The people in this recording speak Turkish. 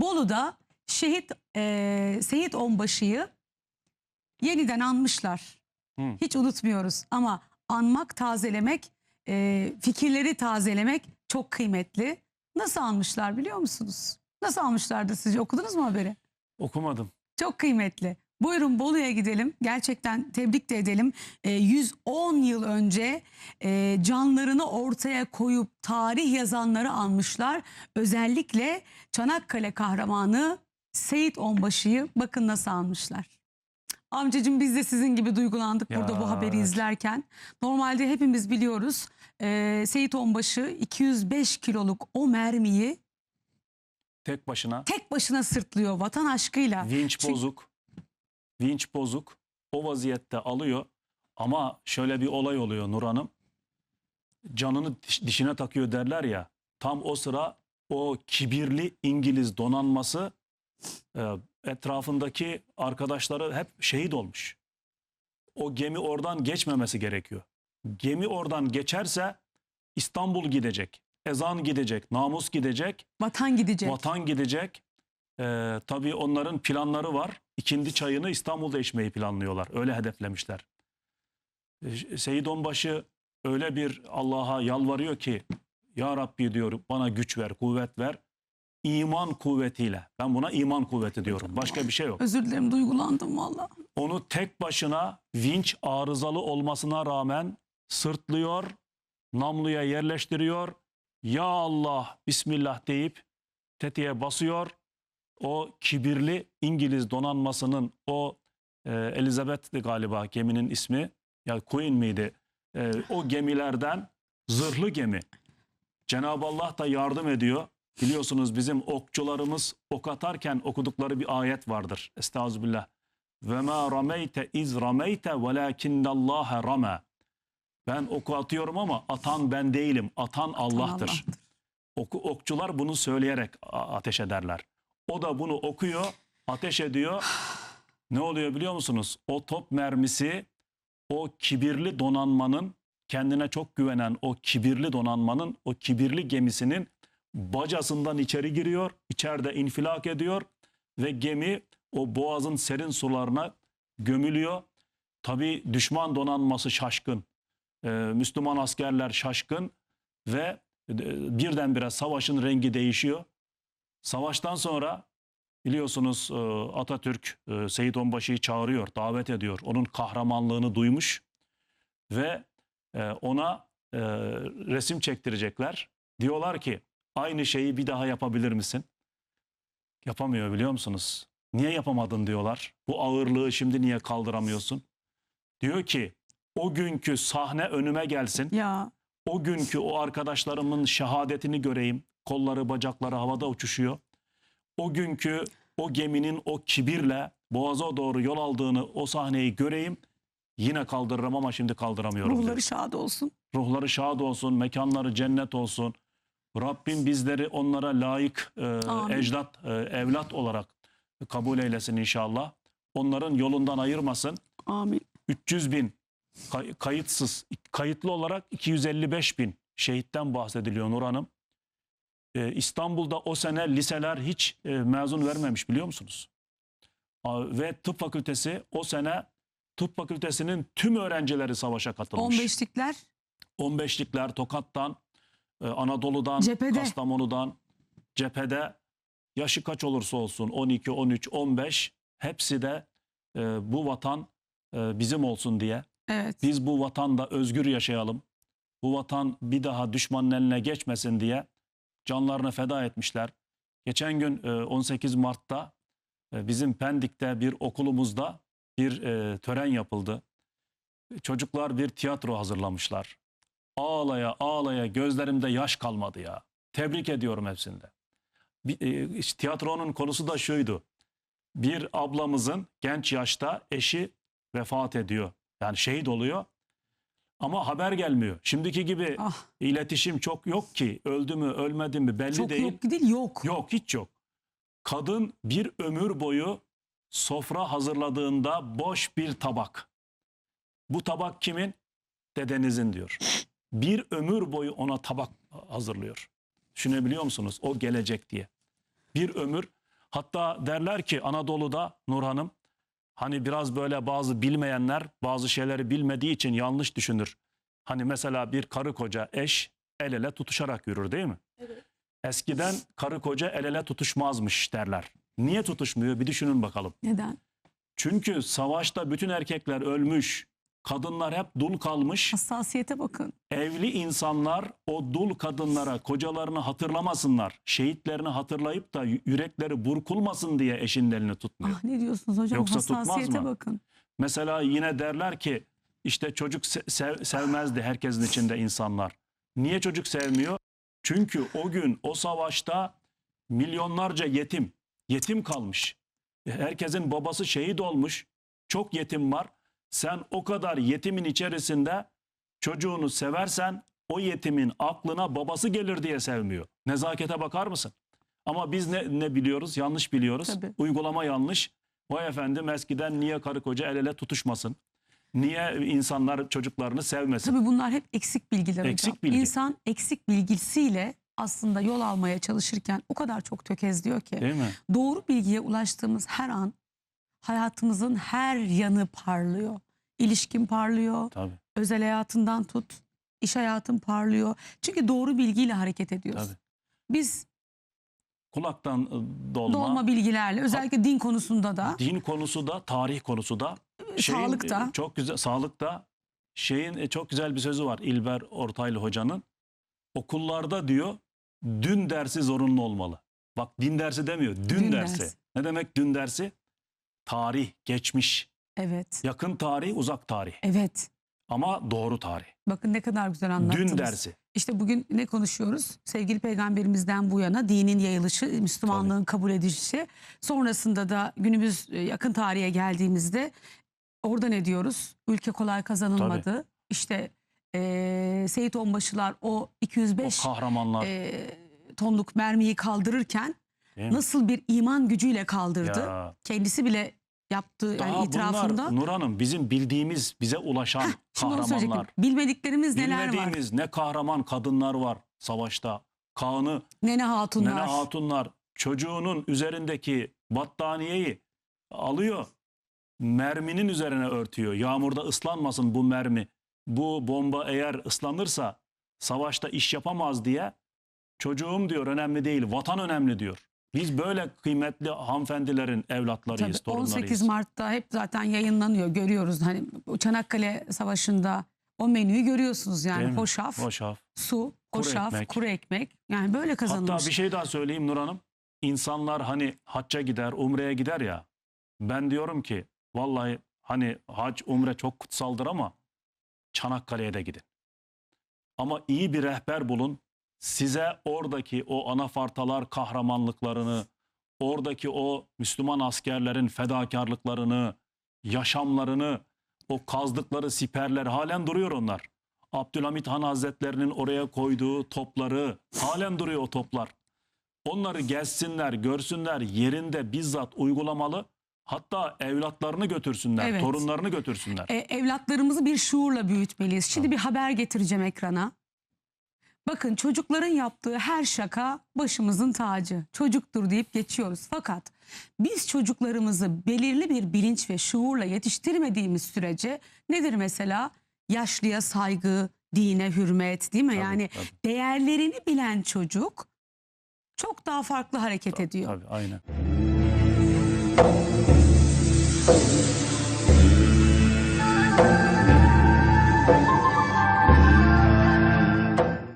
Bolu'da şehit e, Seyit Onbaşı'yı yeniden anmışlar. Hı. Hiç unutmuyoruz ama anmak, tazelemek, e, fikirleri tazelemek çok kıymetli. Nasıl almışlar biliyor musunuz? Nasıl almışlardı sizce? Okudunuz mu haberi? Okumadım. Çok kıymetli. Buyurun Bolu'ya gidelim. Gerçekten tebrik de edelim. Ee, 110 yıl önce e, canlarını ortaya koyup tarih yazanları almışlar. Özellikle Çanakkale kahramanı Seyit Onbaşı'yı bakın nasıl almışlar. Amcacığım biz de sizin gibi duygulandık burada Ya, bu haberi izlerken. Normalde hepimiz biliyoruz e, Seyit Onbaşı 205 kiloluk o mermiyi Tek başına tek başına sırtlıyor vatan aşkıyla. vinç Çünkü- bozuk. Vinç bozuk. O vaziyette alıyor. Ama şöyle bir olay oluyor Nur Hanım. Canını diş- dişine takıyor derler ya. Tam o sıra o kibirli İngiliz donanması e, etrafındaki arkadaşları hep şehit olmuş. O gemi oradan geçmemesi gerekiyor. Gemi oradan geçerse İstanbul gidecek. Ezan gidecek, namus gidecek. Vatan gidecek. Vatan gidecek. Ee, tabii onların planları var. İkindi çayını İstanbul'da içmeyi planlıyorlar. Öyle hedeflemişler. Ee, Seyit Onbaşı öyle bir Allah'a yalvarıyor ki Ya Rabbi diyor bana güç ver, kuvvet ver. İman kuvvetiyle. Ben buna iman kuvveti diyorum. Başka bir şey yok. Özür dilerim duygulandım valla. Onu tek başına vinç arızalı olmasına rağmen sırtlıyor, namluya yerleştiriyor. Ya Allah, Bismillah deyip tetiğe basıyor. O kibirli İngiliz donanmasının o e, Elizabeth'ti galiba geminin ismi. Ya Queen miydi? E, o gemilerden zırhlı gemi. Cenab-ı Allah da yardım ediyor. Biliyorsunuz bizim okçularımız ok atarken okudukları bir ayet vardır. Estağfirullah. Ve ma rameyte iz rameyte velakinnallaha rama. Ben oku atıyorum ama atan ben değilim. Atan Allah'tır. Allah'tır. Oku, okçular bunu söyleyerek ateş ederler. O da bunu okuyor, ateş ediyor. Ne oluyor biliyor musunuz? O top mermisi o kibirli donanmanın kendine çok güvenen o kibirli donanmanın o kibirli gemisinin bacasından içeri giriyor. içeride infilak ediyor ve gemi o boğazın serin sularına gömülüyor. Tabii düşman donanması şaşkın. Ee, Müslüman askerler şaşkın ve e, birdenbire savaşın rengi değişiyor. Savaştan sonra biliyorsunuz e, Atatürk e, Seyit Onbaşı'yı çağırıyor, davet ediyor. Onun kahramanlığını duymuş ve e, ona resim çektirecekler. Diyorlar ki aynı şeyi bir daha yapabilir misin? Yapamıyor biliyor musunuz? Niye yapamadın diyorlar. Bu ağırlığı şimdi niye kaldıramıyorsun? Diyor ki o günkü sahne önüme gelsin Ya o günkü o arkadaşlarımın şehadetini göreyim. Kolları bacakları havada uçuşuyor. O günkü o geminin o kibirle boğaza doğru yol aldığını o sahneyi göreyim. Yine kaldırırım ama şimdi kaldıramıyorum. diyor. ruhları şad olsun. Ruhları şad olsun, mekanları cennet olsun. Rabbim bizleri onlara layık e, Amin. ecdat, e, evlat olarak kabul eylesin inşallah. Onların yolundan ayırmasın. Amin. 300 bin kay- kayıtsız, kayıtlı olarak 255 bin şehitten bahsediliyor Nur Hanım. Ee, İstanbul'da o sene liseler hiç e, mezun vermemiş biliyor musunuz? Ve tıp fakültesi o sene tıp fakültesinin tüm öğrencileri savaşa katılmış. 15'likler 15'likler Tokat'tan, e, Anadolu'dan, Cephede. Kastamonu'dan, cephede yaşı kaç olursa olsun 12, 13, 15 hepsi de e, bu vatan e, bizim olsun diye. evet. Biz bu vatanda özgür yaşayalım. Bu vatan bir daha düşmanın eline geçmesin diye canlarını feda etmişler. Geçen gün e, 18 Mart'ta e, bizim Pendik'te bir okulumuzda bir e, tören yapıldı. Çocuklar bir tiyatro hazırlamışlar. Ağlaya ağlaya gözlerimde yaş kalmadı ya. Tebrik ediyorum hepsinde. Bir, e, işte tiyatronun konusu da şuydu. Bir ablamızın genç yaşta eşi vefat ediyor. Yani şehit oluyor. Ama haber gelmiyor. Şimdiki gibi Ah, iletişim çok yok ki. Öldü mü ölmedi mi belli çok değil. yok değil yok. Yok hiç yok. Kadın bir ömür boyu sofra hazırladığında boş bir tabak. Bu tabak kimin? Dedenizin diyor. Bir ömür boyu ona tabak hazırlıyor. Düşünebiliyor musunuz? O gelecek diye. Bir ömür Hatta derler ki Anadolu'da Nur Hanım hani biraz böyle bazı bilmeyenler bazı şeyleri bilmediği için yanlış düşünür. Hani mesela bir karı koca eş el ele tutuşarak yürür değil mi? Eskiden karı koca el ele tutuşmazmış derler. Niye tutuşmuyor bir düşünün bakalım. Neden? Çünkü savaşta bütün erkekler ölmüş, kadınlar hep dul kalmış. Hassasiyete bakın. Evli insanlar o dul kadınlara kocalarını hatırlamasınlar. Şehitlerini hatırlayıp da yürekleri burkulmasın diye eşinin elini tutmuyor. Ah ne diyorsunuz hocam? Yoksa tutmaz Hassasiyete bakın. Mesela yine derler ki işte çocuk se- sev- sevmezdi herkesin içinde insanlar. Niye çocuk sevmiyor? Çünkü o gün o savaşta milyonlarca yetim, yetim kalmış. Herkesin babası şehit olmuş. Çok yetim var. Sen o kadar yetimin içerisinde çocuğunu seversen o yetimin aklına babası gelir diye sevmiyor. Nezakete bakar mısın? Ama biz ne, ne biliyoruz? Yanlış biliyoruz. Tabii. Uygulama yanlış. Vay efendim eskiden niye karı koca el ele tutuşmasın? Niye insanlar çocuklarını sevmesin? Tabii bunlar hep eksik bilgiler Eksik hocam. bilgi. İnsan eksik bilgisiyle aslında yol almaya çalışırken o kadar çok tökezliyor ki. Değil mi? Doğru bilgiye ulaştığımız her an hayatımızın her yanı parlıyor. İlişkin parlıyor, Tabii. özel hayatından tut, iş hayatın parlıyor. Çünkü doğru bilgiyle hareket ediyoruz. Tabii. Biz Kulaktan ı, dolma, dolma bilgilerle özellikle din konusunda da din konusu da, tarih konusu da, sağlıkta. e, çok güzel sağlıkta şeyin e, çok güzel bir sözü var İlber Ortaylı hocanın. Okullarda diyor dün dersi zorunlu olmalı. Bak din dersi demiyor, dün, Dün dersi. dersi. Ne demek dün dersi? Tarih, geçmiş, evet. yakın tarih, uzak tarih. Evet. Ama doğru tarih. Bakın ne kadar güzel anlattınız. Dün dersi. İşte bugün ne konuşuyoruz? Sevgili peygamberimizden bu yana dinin yayılışı, Müslümanlığın kabul edilişi. Sonrasında da günümüz e, yakın tarihe geldiğimizde orada ne diyoruz? Ülke kolay kazanılmadı. İşte e, Seyit Onbaşılar o 205 O kahramanlar. e, tonluk mermiyi kaldırırken nasıl bir iman gücüyle kaldırdı? Ya. Kendisi bile yaptığı Daha yani itirafında. bunlar Nur Hanım bizim bildiğimiz bize ulaşan Şimdi onu kahramanlar. söyleyecektim. Bilmediklerimiz neler var? Bilmediğimiz ne kahraman kadınlar var savaşta. Kaan'ı, Nene hatunlar. Nene Hatunlar çocuğunun üzerindeki battaniyeyi alıyor. Merminin üzerine örtüyor. Yağmurda ıslanmasın bu mermi. Bu bomba eğer ıslanırsa savaşta iş yapamaz diye çocuğum diyor önemli değil vatan önemli diyor. Biz böyle kıymetli hanımefendilerin evlatlarıyız, Tabii, 18 torunlarıyız. Mart'ta hep zaten yayınlanıyor görüyoruz hani Çanakkale Savaşı'nda o menüyü görüyorsunuz yani hoşaf, Hoşaf. su, Kuru hoşaf, ekmek. kuru ekmek yani böyle kazanılmış. Hatta bir şey daha söyleyeyim Nur Hanım. İnsanlar hani hacca gider, umreye gider ya. Ben diyorum ki vallahi hani hac, umre çok kutsaldır ama Çanakkale'ye de gidin. Ama iyi bir rehber bulun. Size oradaki o anafartalar kahramanlıklarını, oradaki o Müslüman askerlerin fedakarlıklarını, yaşamlarını, o kazdıkları siperler halen duruyor onlar. Abdülhamit Han Hazretlerinin oraya koyduğu topları halen duruyor o toplar. Onları gezsinler, görsünler, yerinde bizzat uygulamalı. Hatta evlatlarını götürsünler, Evet. torunlarını götürsünler. E, evlatlarımızı bir şuurla büyütmeliyiz. Şimdi bir haber getireceğim ekrana. Bakın çocukların yaptığı her şaka başımızın tacı. Çocuktur deyip geçiyoruz. Fakat biz çocuklarımızı belirli bir bilinç ve şuurla yetiştirmediğimiz sürece nedir mesela? Yaşlıya saygı, dine hürmet değil mi? Tabii, yani tabii. değerlerini bilen çocuk çok daha farklı hareket ediyor. Tabii aynen.